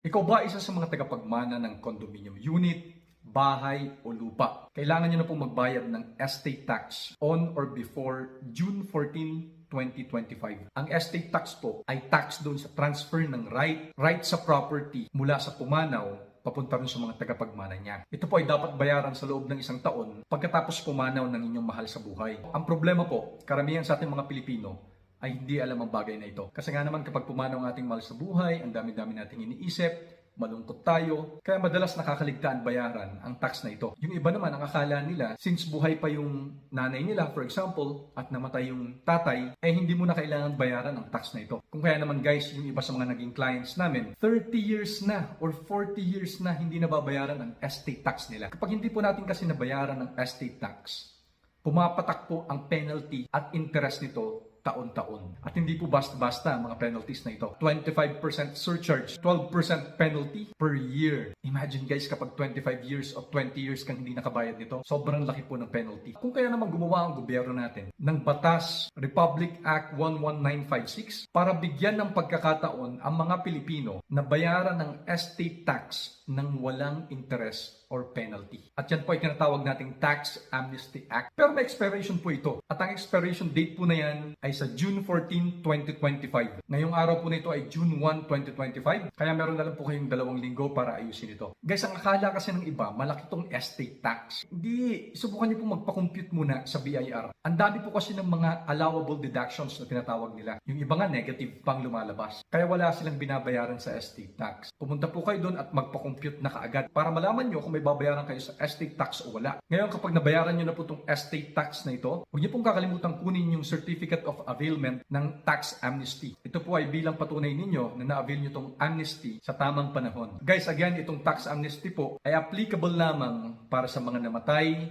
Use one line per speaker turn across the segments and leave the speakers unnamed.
Ikaw ba isa sa mga tagapagmana ng condominium unit, bahay o lupa? Kailangan nyo na pong magbayad ng estate tax on or before June 14, 2025. Ang estate tax po ay tax doon sa transfer ng right, right sa property mula sa pumanaw papunta rin sa mga tagapagmana niya. Ito po ay dapat bayaran sa loob ng isang taon pagkatapos pumanaw ng inyong mahal sa buhay. Ang problema po, karamihan sa ating mga Pilipino ay hindi alam ang bagay na ito. Kasi nga naman kapag pumanaw ang ating mahal sa buhay, ang dami-dami nating iniisip, malungkot tayo, kaya madalas nakakaligtaan bayaran ang tax na ito. Yung iba naman, ang akala nila, since buhay pa yung nanay nila, for example, at namatay yung tatay, eh hindi mo na kailangan bayaran ang tax na ito. Kung kaya naman guys, yung iba sa mga naging clients namin, 30 years na or 40 years na hindi nababayaran ang estate tax nila. Kapag hindi po natin kasi nabayaran ang estate tax, pumapatak po ang penalty at interest nito taon-taon. At hindi po basta-basta ang mga penalties na ito. 25% surcharge, 12% penalty per year. Imagine guys, kapag 25 years o 20 years kang hindi nakabayad nito, sobrang laki po ng penalty. Kung kaya naman gumawa ang gobyerno natin ng Batas Republic Act 11956 para bigyan ng pagkakataon ang mga Pilipino na bayaran ng estate tax ng walang interest or penalty. At yan po ay tinatawag nating Tax Amnesty Act. Pero may expiration po ito. At ang expiration date po na yan ay sa June 14, 2025. Ngayong araw po na ito ay June 1, 2025. Kaya meron na lang po kayong dalawang linggo para ayusin ito. Guys, ang akala kasi ng iba, malaki tong estate tax. Hindi, subukan niyo po magpa-compute muna sa BIR. Ang dami po kasi ng mga allowable deductions na tinatawag nila. Yung iba nga negative pang lumalabas. Kaya wala silang binabayaran sa estate tax. Pumunta po kayo doon at magpa-compute na kaagad para malaman nyo kung may babayaran kayo sa estate tax o wala. Ngayon kapag nabayaran nyo na po itong estate tax na ito, huwag niyo pong kakalimutan kunin yung Certificate of Availment ng Tax Amnesty. Ito po ay bilang patunay ninyo na na-avail nyo itong amnesty sa tamang panahon. Guys, again, itong tax amnesty po ay applicable lamang para sa mga namatay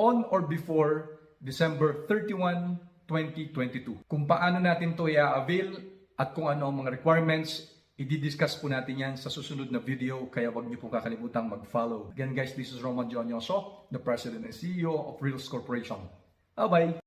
on or before December 31, 2022. Kung paano natin to i-avail at kung ano ang mga requirements, i-discuss po natin yan sa susunod na video kaya wag niyo po kakalimutang mag-follow. Again guys, this is Roman Dionyoso, the President and CEO of Reels Corporation. Bye-bye!